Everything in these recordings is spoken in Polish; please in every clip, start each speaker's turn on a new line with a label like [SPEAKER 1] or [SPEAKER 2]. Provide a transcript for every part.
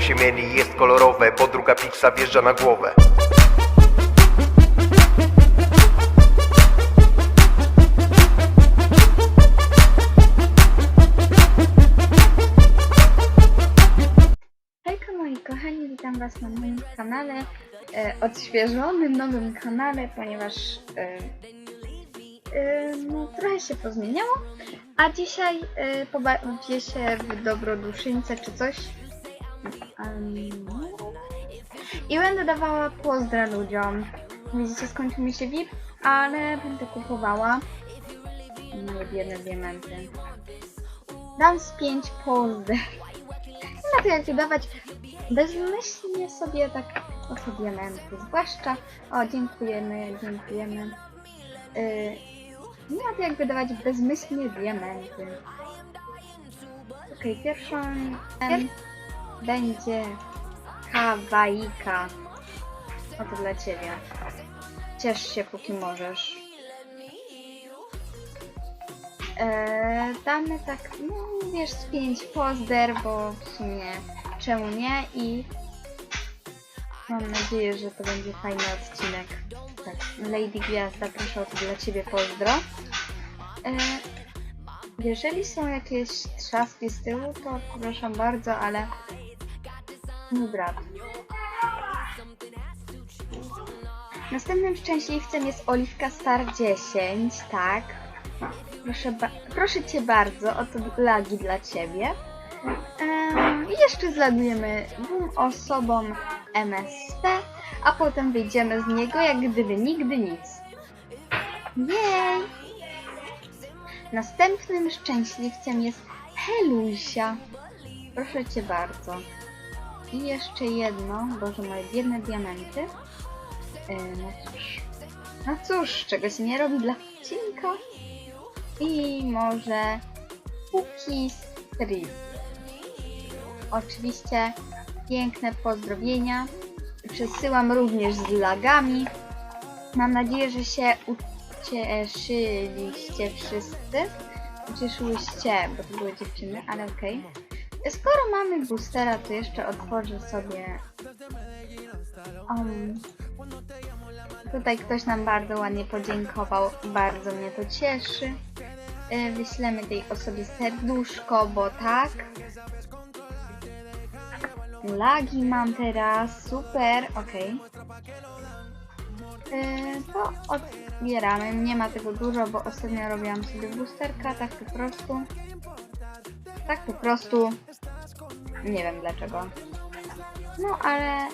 [SPEAKER 1] Wszystko się mieni, jest kolorowe Bo druga pizza wjeżdża na głowę.
[SPEAKER 2] Hejka moi kochani, witam was na moim kanale, e, odświeżonym, nowym kanale, ponieważ e, e, no, trochę się pozmieniało, a dzisiaj e, pobawię się w dobroduszyńce czy coś i będę dawała pozdra ludziom. Widzicie, skończył mi się VIP, ale będę kupowała moje biedne diamenty. Dam z 5 pozdr. Na to jak wydawać bezmyślnie sobie tak oto diamenty. Zwłaszcza, o dziękujemy, dziękujemy. Yy, nie to jak wydawać bezmyślnie diamenty. Okej, pierwszą em, będzie kawaika. Oto dla ciebie. Ciesz się póki możesz. Eee, damy tak, no wiesz, z 5 pozder, bo w sumie czemu nie i mam nadzieję, że to będzie fajny odcinek. Tak, Lady Gwiazda, proszę o to dla Ciebie pozdro. Eee, jeżeli są jakieś trzaski z tyłu, to przepraszam bardzo, ale mój brat. Następnym szczęśliwcem jest Oliwka Star 10, tak. Proszę, ba- proszę Cię bardzo, oto lagi dla Ciebie. Ehm, I jeszcze zlagujemy dwóm osobom MSP, a potem wyjdziemy z niego jak gdyby nigdy nic. Jej! Następnym szczęśliwcem jest Helusia. Proszę Cię bardzo. I jeszcze jedno, boże moje biedne diamenty. Yy, no cóż. No cóż, czego się nie robi dla odcinka. I może Cookie Street. Oczywiście piękne pozdrowienia. Przesyłam również z lagami. Mam nadzieję, że się ucieszyliście wszyscy. Ucieszyłyście, bo to były dziewczyny, ale okej. Skoro mamy boostera, to jeszcze otworzę sobie. Um, tutaj ktoś nam bardzo ładnie podziękował. Bardzo mnie to cieszy. E, Wyślemy tej osobie serduszko, bo tak. Lagi mam teraz, super, okej. E, To otwieramy, nie ma tego dużo, bo ostatnio robiłam sobie boosterka, tak po prostu. Tak po prostu. Nie wiem dlaczego. No ale...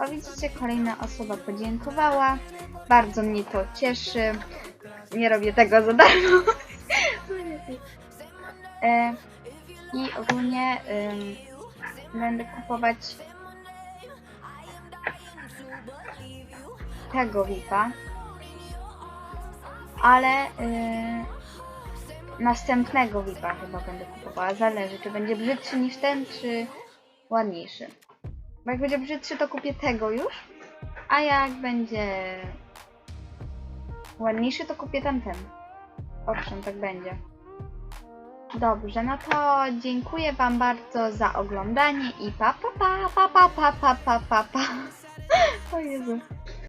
[SPEAKER 2] O widzicie, kolejna osoba podziękowała. Bardzo mnie to cieszy. Nie robię tego za darmo. e, I ogólnie będę kupować tego VIPa. Ale yy, następnego VIPa chyba będę kupowała. Zależy, czy będzie brzydszy niż ten, czy ładniejszy. Bo jak będzie brzydszy, to kupię tego już. A jak będzie ładniejszy, to kupię tamten. Owszem, tak będzie. Dobrze, no to dziękuję Wam bardzo za oglądanie i pa pa pa pa pa pa pa pa pa pa. O Jezu.